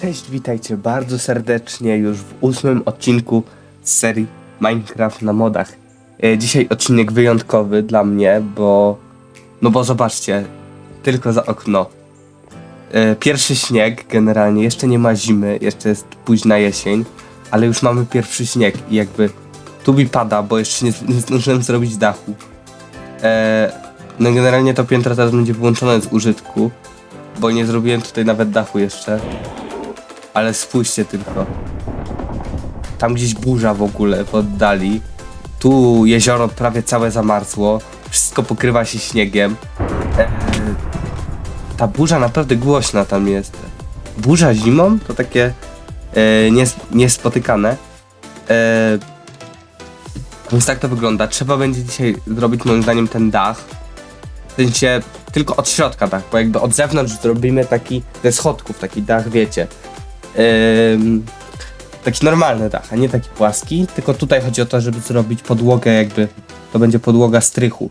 Cześć, witajcie bardzo serdecznie już w ósmym odcinku z serii Minecraft na modach. E, Dzisiaj odcinek wyjątkowy dla mnie, bo... No bo zobaczcie, tylko za okno. E, Pierwszy śnieg generalnie, jeszcze nie ma zimy, jeszcze jest późna jesień, ale już mamy pierwszy śnieg i jakby tu mi pada, bo jeszcze nie, nie zdążyłem zrobić dachu. E, No generalnie to piętro teraz będzie wyłączone z użytku, bo nie zrobiłem tutaj nawet dachu jeszcze. Ale spójrzcie tylko. Tam gdzieś burza w ogóle w oddali. Tu jezioro prawie całe zamarzło. Wszystko pokrywa się śniegiem. Eee, ta burza naprawdę głośna tam jest. Burza zimą to takie e, nies niespotykane. E, więc tak to wygląda. Trzeba będzie dzisiaj zrobić moim zdaniem ten dach. W sensie tylko od środka dach, bo jakby od zewnątrz zrobimy taki ze schodków, taki dach, wiecie. Taki normalny dach, a nie taki płaski, tylko tutaj chodzi o to, żeby zrobić podłogę jakby, to będzie podłoga strychu.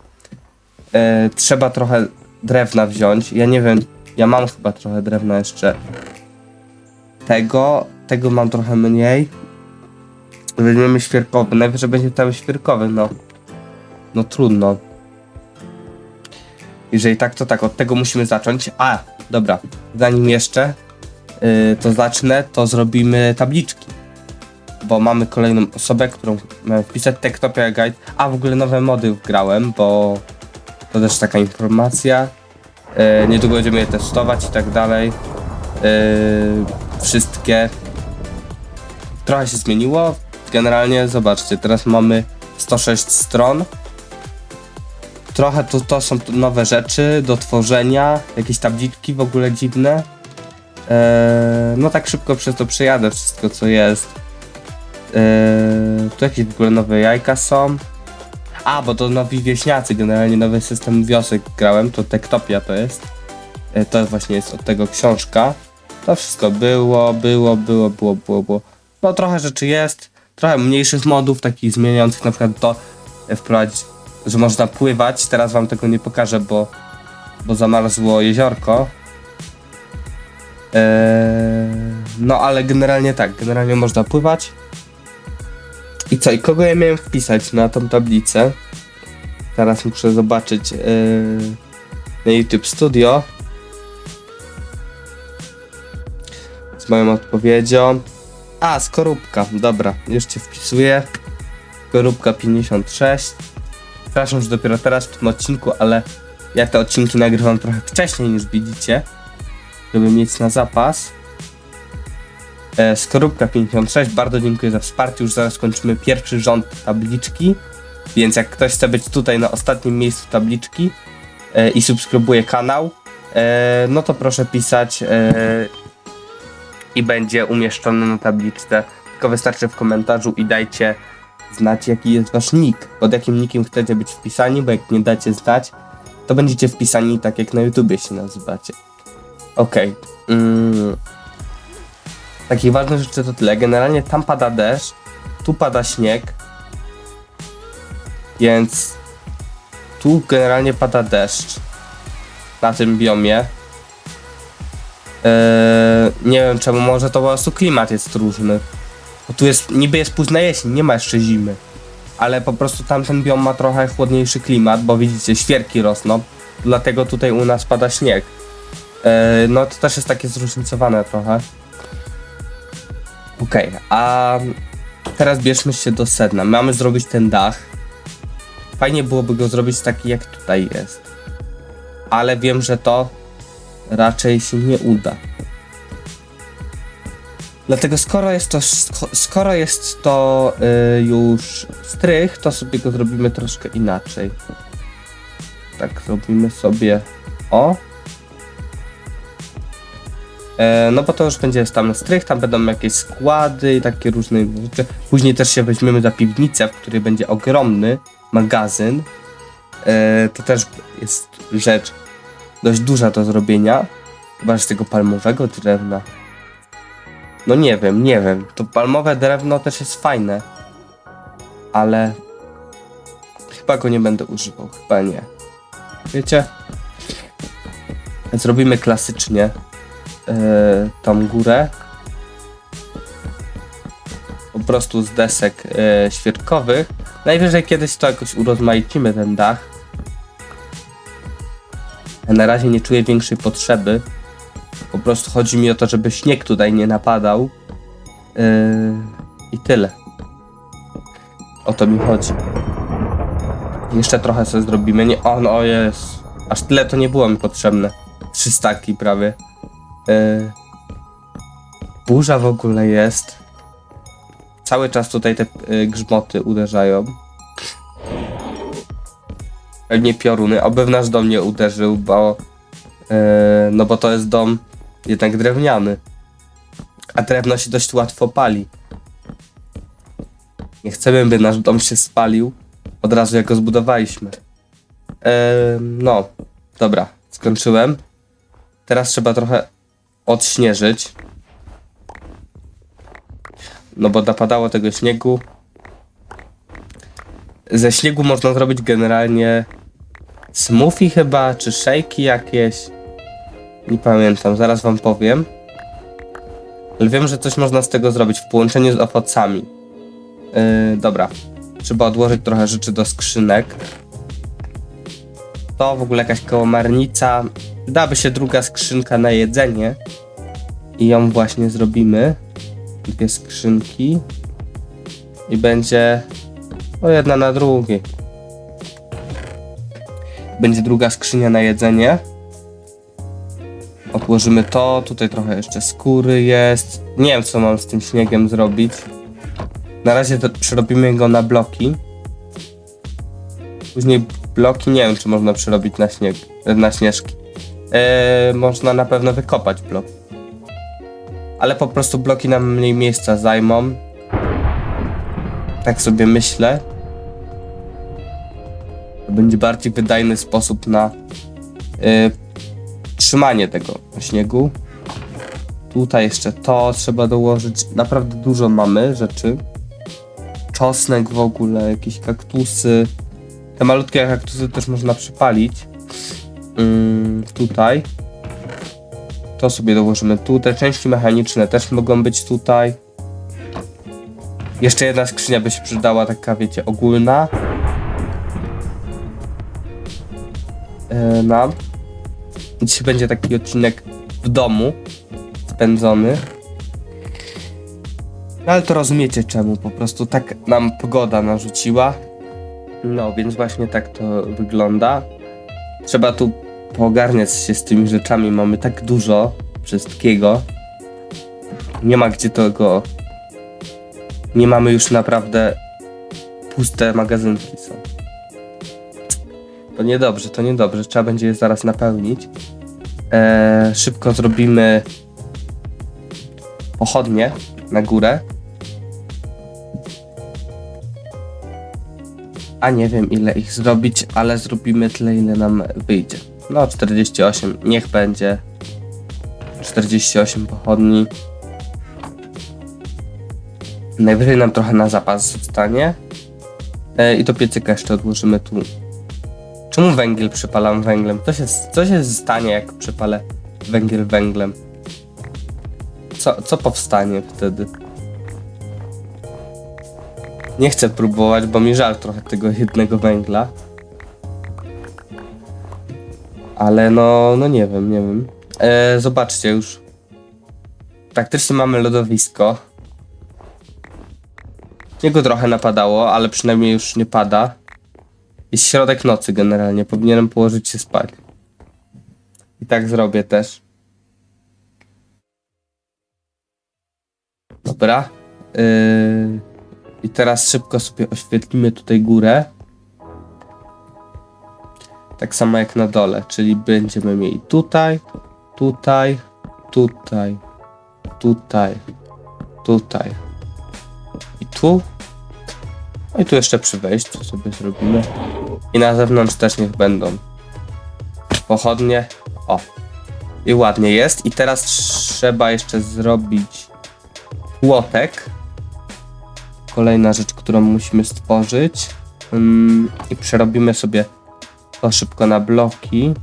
E, trzeba trochę drewna wziąć, ja nie wiem, ja mam chyba trochę drewna jeszcze. Tego, tego mam trochę mniej. Weźmiemy świerkowy, najwyżej będzie cały świerkowy, no. No trudno. Jeżeli tak, to tak, od tego musimy zacząć. A, dobra, zanim jeszcze, yy, to zacznę, to zrobimy tabliczki. Bo mamy kolejną osobę, którą wpisać Tektopia Guide. A w ogóle nowe mody wgrałem, bo to też taka informacja. Yy, niedługo będziemy je testować i tak dalej. Yy, wszystkie. Trochę się zmieniło. Generalnie zobaczcie, teraz mamy 106 stron. Trochę to, to są nowe rzeczy do tworzenia, jakieś tabliczki w ogóle dziwne. Eee, no tak szybko przez to przejadę wszystko co jest. Eee, tu jakieś w ogóle nowe jajka są. A, bo to nowi wieśniacy, generalnie nowy system wiosek grałem, to Tektopia to jest. E, to właśnie jest od tego książka. To wszystko było, było, było, było, było, było. No trochę rzeczy jest, trochę mniejszych modów, takich zmieniających na przykład to e, wprowadzić, że można pływać. Teraz wam tego nie pokażę, bo, bo zamarzło jeziorko. Eee, no ale generalnie tak, generalnie można pływać. I co, i kogo ja miałem wpisać na tą tablicę? Teraz muszę zobaczyć eee, na YouTube Studio. Z moją odpowiedzią. A, skorupka, dobra, już cię wpisuję. Skorupka 56. Przepraszam, że dopiero teraz w tym odcinku, ale ja te odcinki nagrywam trochę wcześniej niż widzicie żeby mieć na zapas. E, Skorupka 56, bardzo dziękuję za wsparcie. Już zaraz kończymy pierwszy rząd tabliczki. Więc jak ktoś chce być tutaj na ostatnim miejscu tabliczki e, i subskrybuje kanał, e, no to proszę pisać e, i będzie umieszczony na tabliczce. Tylko wystarczy w komentarzu i dajcie znać jaki jest wasz nick. Pod jakim nickiem chcecie być wpisani, bo jak nie dacie znać, to będziecie wpisani tak jak na YouTubie się nazywacie. Okej. Mm. Takich ważnych rzeczy to tyle. Generalnie tam pada deszcz, tu pada śnieg. Więc tu generalnie pada deszcz. Na tym biomie. Eee, nie wiem czemu, może to po prostu klimat jest różny. Bo tu jest, niby jest późna jesień, nie ma jeszcze zimy. Ale po prostu tamten biom ma trochę chłodniejszy klimat, bo widzicie, świerki rosną. Dlatego tutaj u nas pada śnieg. E, no to też jest takie zróżnicowane trochę. Okej, a teraz bierzmy się do sedna. Mamy zrobić ten dach. Fajnie byłoby go zrobić taki jak tutaj jest. Ale wiem, że to raczej się nie uda. Dlatego skoro jest to, sk- skoro jest to y, już strych, to sobie go zrobimy troszkę inaczej. Tak, zrobimy sobie o. E, no bo to już będzie tam strych, tam będą jakieś składy i takie różne rzeczy. Później też się weźmiemy za piwnicę, w której będzie ogromny magazyn. E, to też jest rzecz dość duża do zrobienia. Chyba z tego palmowego drewna. No nie wiem, nie wiem. To palmowe drewno też jest fajne. Ale chyba go nie będę używał, chyba nie. Wiecie? Zrobimy klasycznie yy, tą górę. Po prostu z desek yy, świerkowych. Najwyżej kiedyś to jakoś urozmaicimy ten dach. Na razie nie czuję większej potrzeby. Po prostu chodzi mi o to, żeby śnieg tutaj nie napadał. Yy, I tyle. O to mi chodzi. Jeszcze trochę sobie zrobimy. Nie, o, no jest. Aż tyle to nie było mi potrzebne. Trzy staki prawie. Yy, burza w ogóle jest. Cały czas tutaj te yy, grzmoty uderzają. Pewnie pioruny. Oby w nasz dom nie uderzył, bo... Yy, no bo to jest dom jednak drewniany. A drewno się dość łatwo pali. Nie chcemy, by nasz dom się spalił od razu jak go zbudowaliśmy. Eee, no, dobra, skończyłem. Teraz trzeba trochę odśnieżyć. No bo napadało tego śniegu. Ze śniegu można zrobić generalnie smoothie chyba, czy shake'i jakieś. Nie pamiętam, zaraz wam powiem. Ale wiem, że coś można z tego zrobić w połączeniu z owocami. Yy, dobra. Trzeba odłożyć trochę rzeczy do skrzynek. To w ogóle jakaś kołomarnica. Daby się druga skrzynka na jedzenie. I ją właśnie zrobimy. Dwie skrzynki. I będzie o jedna na drugiej. Będzie druga skrzynia na jedzenie. Odłożymy to. Tutaj trochę jeszcze skóry jest. Nie wiem, co mam z tym śniegiem zrobić. Na razie to przerobimy go na bloki. Później bloki nie wiem, czy można przerobić na śnieg, na śnieżki. Eee, można na pewno wykopać blok. Ale po prostu bloki nam mniej miejsca zajmą. Tak sobie myślę. Będzie bardziej wydajny sposób na yy, trzymanie tego śniegu. Tutaj jeszcze to trzeba dołożyć. Naprawdę dużo mamy rzeczy czosnek w ogóle, jakieś kaktusy. Te malutkie kaktusy też można przypalić. Ym, tutaj. To sobie dołożymy tu. Te części mechaniczne też mogą być tutaj. Jeszcze jedna skrzynia by się przydała, taka wiecie, ogólna. Nam. Dzisiaj będzie taki odcinek w domu spędzony. No ale to rozumiecie czemu, po prostu tak nam pogoda narzuciła. No, więc właśnie tak to wygląda. Trzeba tu poogarniać się z tymi rzeczami, mamy tak dużo wszystkiego. Nie ma gdzie tego... Nie mamy już naprawdę... Puste magazynki są. To niedobrze, to niedobrze, trzeba będzie je zaraz napełnić. Eee, szybko zrobimy pochodnie na górę. A nie wiem ile ich zrobić, ale zrobimy tyle ile nam wyjdzie. No 48, niech będzie. 48 pochodni. Najwyżej nam trochę na zapas zostanie. E, I to piecyka jeszcze odłożymy tu. Czemu węgiel przypalam węglem? Co się, co się stanie jak przypalę węgiel węglem? Co, co powstanie wtedy? Nie chcę próbować, bo mi żal trochę tego jednego węgla. Ale no, no nie wiem, nie wiem. E, zobaczcie już. Praktycznie mamy lodowisko. Niego trochę napadało, ale przynajmniej już nie pada. Jest środek nocy generalnie, powinienem położyć się spać. I tak zrobię też. Dobra. Yy... I teraz szybko sobie oświetlimy tutaj górę. Tak samo jak na dole, czyli będziemy mieli tutaj, tutaj, tutaj, tutaj, tutaj i tu. No i tu jeszcze przy wejściu sobie zrobimy. I na zewnątrz też niech będą pochodnie. O. I ładnie jest. I teraz trzeba jeszcze zrobić płotek. Kolejna rzecz, którą musimy stworzyć. Ym, I przerobimy sobie to szybko na bloki.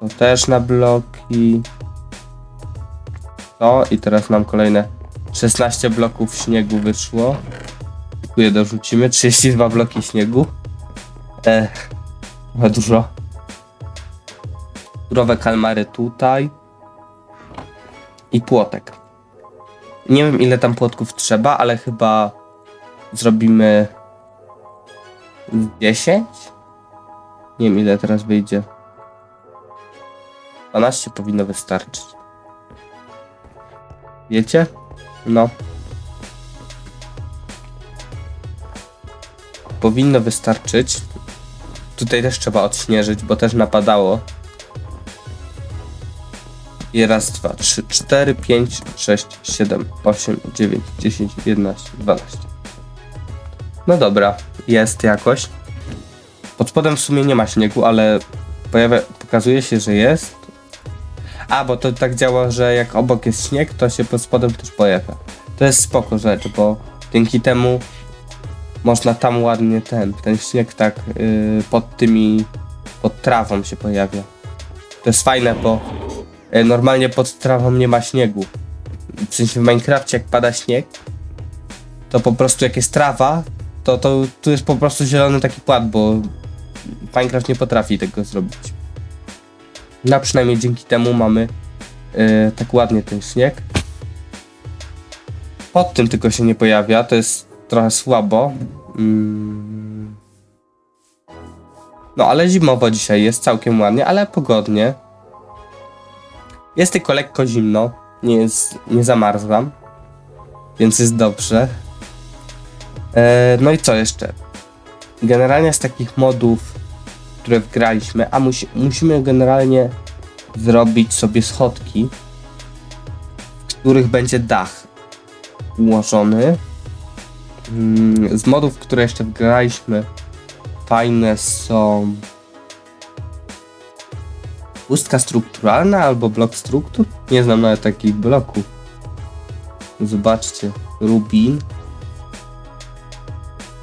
To też na bloki. To i teraz nam kolejne 16 bloków śniegu wyszło. Dziękuję, dorzucimy. 32 bloki śniegu. E, trochę dużo. Surowe kalmary tutaj. I płotek. Nie wiem ile tam płotków trzeba, ale chyba zrobimy z 10? Nie wiem ile teraz wyjdzie. 12 powinno wystarczyć. Wiecie? No. Powinno wystarczyć. Tutaj też trzeba odśnieżyć, bo też napadało. I raz, dwa, trzy, cztery, pięć, sześć, siedem, osiem, dziewięć, dziesięć, jedenaście, dwanaście. No dobra, jest jakoś. Pod spodem w sumie nie ma śniegu, ale pojawia, pokazuje się, że jest. A, bo to tak działa, że jak obok jest śnieg, to się pod spodem też pojawia. To jest spoko rzecz, bo dzięki temu można tam ładnie ten, ten śnieg tak yy, pod tymi, pod trawą się pojawia. To jest fajne, bo yy, normalnie pod trawą nie ma śniegu. W sensie w Minecrafcie jak pada śnieg, to po prostu jak jest trawa, to, to tu jest po prostu zielony taki płat, bo Minecraft nie potrafi tego zrobić. No przynajmniej dzięki temu mamy yy, tak ładnie ten śnieg. Pod tym tylko się nie pojawia, to jest trochę słabo. Mm. No ale zimowo dzisiaj jest całkiem ładnie, ale pogodnie. Jest tylko lekko zimno, nie jest, nie zamarzam, więc jest dobrze. E, no i co jeszcze? Generalnie z takich modów, które wgraliśmy, a musi, musimy generalnie zrobić sobie schodki, w których będzie dach ułożony. Mm, Z modów, które jeszcze wgraliśmy, fajne są pustka strukturalna albo blok struktur. Nie znam nawet takich bloków. Zobaczcie, Rubin.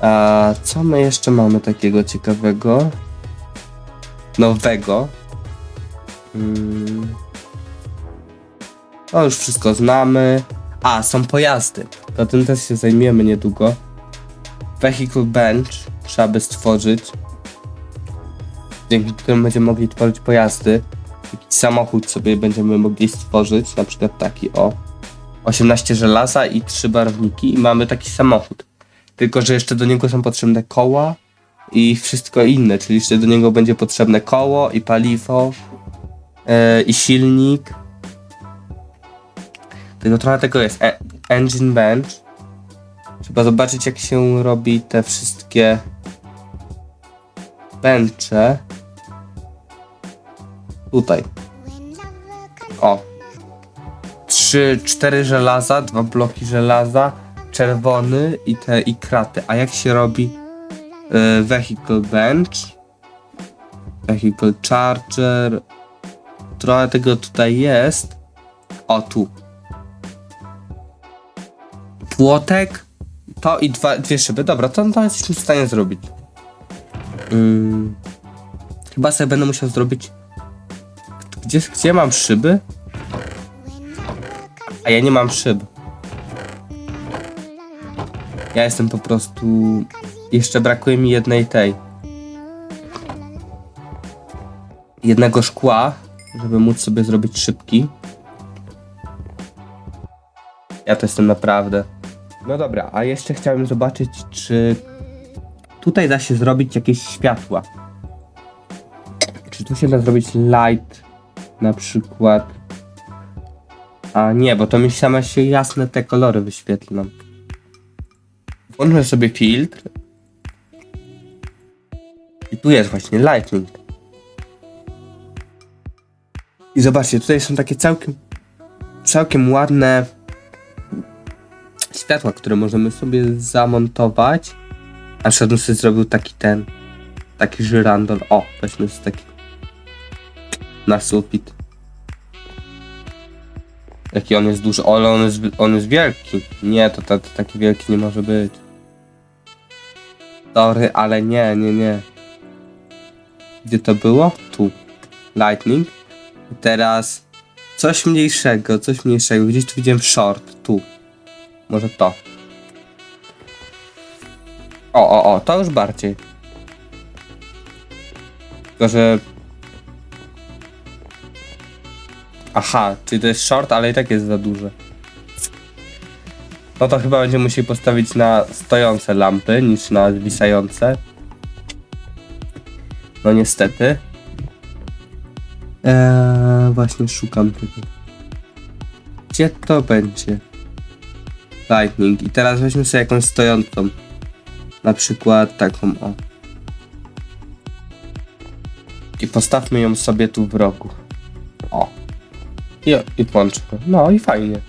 A co my jeszcze mamy takiego ciekawego? Nowego. Mm. To już wszystko znamy. A, są pojazdy. To tym też się zajmiemy niedługo. Vehicle Bench trzeba by stworzyć. Dzięki którym będziemy mogli tworzyć pojazdy. Jakiś samochód sobie będziemy mogli stworzyć. Na przykład taki o 18 żelaza i 3 barwniki i mamy taki samochód. Tylko, że jeszcze do niego są potrzebne koła i wszystko inne, czyli jeszcze do niego będzie potrzebne koło i paliwo e, i silnik. Tylko trochę tego jest. E engine bench. Trzeba zobaczyć jak się robi te wszystkie bencze. Tutaj. O. Trzy, cztery żelaza, dwa bloki żelaza, czerwony i te i kraty. A jak się robi y, vehicle bench? Vehicle charger. Trochę tego tutaj jest. O tu. Płotek. To i dwa, dwie szyby. Dobra, to, to jesteśmy w stanie zrobić. Ym, chyba sobie będę musiał zrobić. Gdzie, gdzie mam szyby? A ja nie mam szyb. Ja jestem po prostu. Jeszcze brakuje mi jednej tej. Jednego szkła, żeby móc sobie zrobić szybki. Ja to jestem naprawdę. No dobra, a jeszcze chciałem zobaczyć, czy tutaj da się zrobić jakieś światła. Czy tu się da zrobić light na przykład? A nie, bo to mi same się jasne te kolory wyświetlą. Włączmy sobie filtr. I tu jest właśnie lightning. I zobaczcie, tutaj są takie całkiem, całkiem ładne światła, które możemy sobie zamontować. A szedł sobie zrobił taki ten, taki żyrandol. O, weźmy sobie taki na sufit. Jaki on jest duży, ale on jest, on jest wielki. Nie, to, to, to taki wielki nie może być. Sorry, ale nie, nie, nie. Gdzie to było? Tu. Lightning. Teraz coś mniejszego, coś mniejszego. Gdzieś tu widziałem short. Tu. Może to. O, o, o, to już bardziej. Tylko, że... Aha, czyli to jest short, ale i tak jest za duże. No to chyba będziemy musieli postawić na stojące lampy niż na zwisające. No niestety. Eee, właśnie szukam tego. Gdzie to będzie? Lightning. I teraz weźmy sobie jakąś stojącą. Na przykład taką o. I postawmy ją sobie tu w rogu. O. I, i pączko. No i fajnie.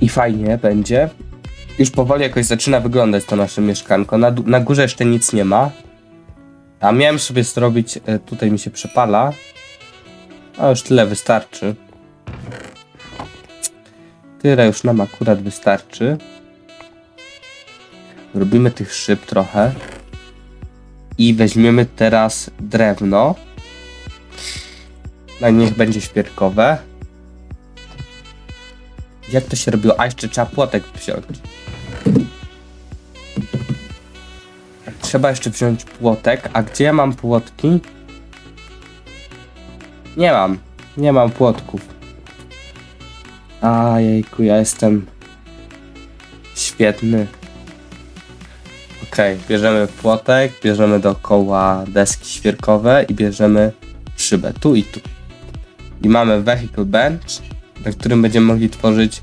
I fajnie będzie. Już powoli jakoś zaczyna wyglądać to nasze mieszkanko. Na, na górze jeszcze nic nie ma. A miałem sobie zrobić, e, tutaj mi się przepala. A już tyle wystarczy. Tyle już nam akurat wystarczy. Zrobimy tych szyb trochę. I weźmiemy teraz drewno. No niech będzie świerkowe. Jak to się robiło? A jeszcze trzeba płotek wziąć. Trzeba jeszcze wziąć płotek. A gdzie ja mam płotki? Nie mam. Nie mam płotków. A jejku, ja jestem świetny. Okej, bierzemy płotek, bierzemy dookoła deski świerkowe i bierzemy szybę tu i tu. I mamy vehicle bench, na którym będziemy mogli tworzyć.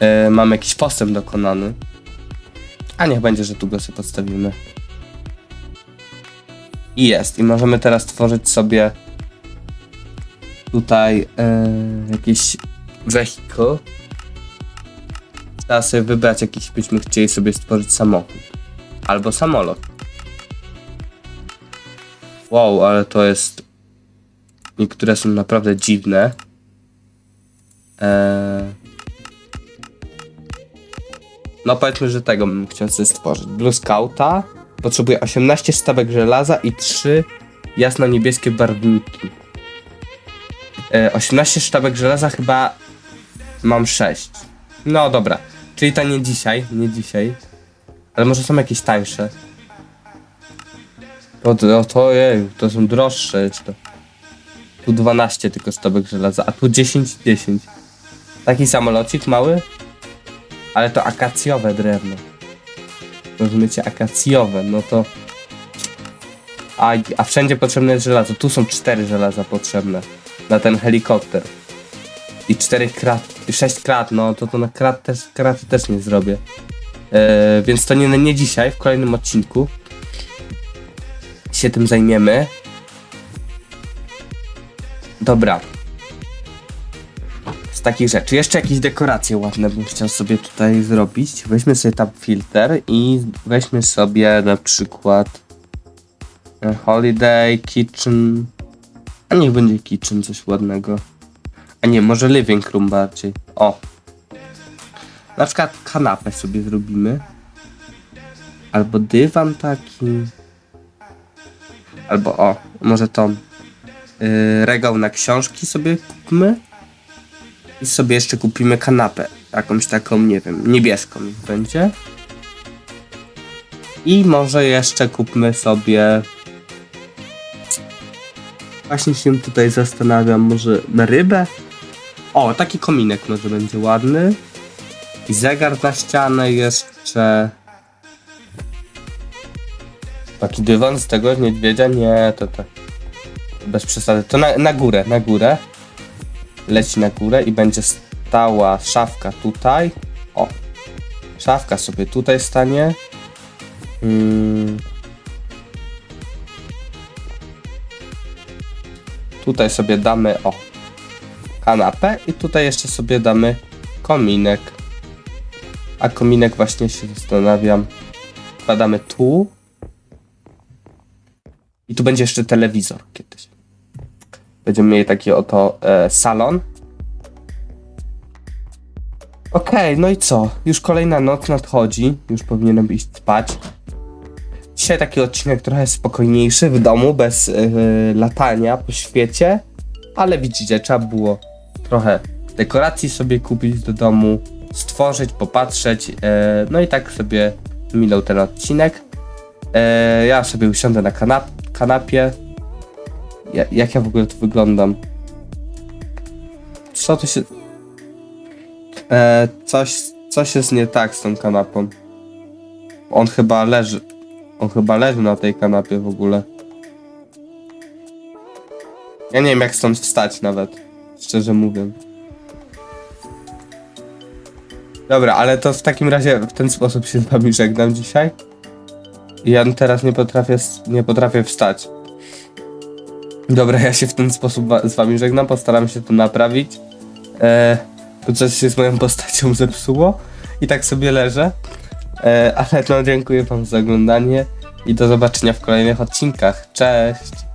E, mamy jakiś postęp dokonany. A niech będzie, że tu go sobie podstawimy. I jest. I możemy teraz tworzyć sobie tutaj e, jakiś vehicle. Trzeba sobie wybrać jakiś, byśmy chcieli sobie stworzyć samochód. Albo samolot. Wow, ale to jest... Niektóre są naprawdę dziwne. Eee... No powiedzmy, że tego bym chciał sobie stworzyć. Blue Scouta potrzebuje 18 sztabek żelaza i 3 jasno-niebieskie barwniki. E, 18 sztabek żelaza chyba mam 6. No dobra, czyli to nie dzisiaj, nie dzisiaj. Ale może są jakieś tańsze. To, to, to, jej, to są droższe jeszcze. Tu 12 tylko sztabek żelaza, a tu 10, 10. Taki samolocik mały, ale to akacjowe drewno. Rozumiecie? Akacjowe, no to... A, a wszędzie potrzebne jest żelazo. Tu są cztery żelaza potrzebne na ten helikopter. I cztery krat, i sześć krat, no to to na krat też, też nie zrobię. E, więc to nie, nie dzisiaj, w kolejnym odcinku się tym zajmiemy. Dobra. Z takich rzeczy. Jeszcze jakieś dekoracje ładne bym chciał sobie tutaj zrobić. Weźmy sobie tam filtr i weźmy sobie na przykład e, Holiday, Kitchen. A niech będzie Kitchen coś ładnego. A nie, może Living Room bardziej. O. Na przykład kanapę sobie zrobimy. Albo dywan taki. Albo o, może to yy, regał na książki sobie kupmy. I sobie jeszcze kupimy kanapę. Jakąś taką, nie wiem, niebieską będzie. I może jeszcze kupmy sobie. Właśnie się tutaj zastanawiam, może rybę? O, taki kominek może będzie ładny. I zegar na ścianę jeszcze. Taki dywan z tego niedźwiedzia? Nie, to to. Bez przesady. To na, na górę, na górę. Leci na górę i będzie stała szafka tutaj. O. Szafka sobie tutaj stanie. Mm. Tutaj sobie damy o kanapę i tutaj jeszcze sobie damy kominek. A kominek właśnie się zastanawiam. Wkładamy tu. I tu będzie jeszcze telewizor kiedyś. Będziemy mieli taki oto e, salon. Okej, no i co? Już kolejna noc nadchodzi, już powinienem iść spać. Dzisiaj taki odcinek trochę spokojniejszy w domu, bez yy, latania po świecie, ale widzicie, trzeba było trochę dekoracji sobie kupić do domu, stworzyć, popatrzeć, yy, no i tak sobie minął ten odcinek. Yy, ja sobie usiądę na kanap kanapie. Ja, jak ja w ogóle tu wyglądam? Co tu się... E, coś, coś jest nie tak z tą kanapą. On chyba leży. On chyba leży na tej kanapie w ogóle. Ja nie wiem jak stąd wstać nawet. Szczerze mówiąc. Dobra, ale to w takim razie w ten sposób się z wami żegnam dzisiaj. Ja teraz nie potrafię, nie potrafię wstać. Dobra, ja się w ten sposób z wami żegnam, postaram się to naprawić. E, to coś się z moją postacią zepsuło i tak sobie leżę. E, ale no dziękuję wam za oglądanie i do zobaczenia w kolejnych odcinkach. Cześć!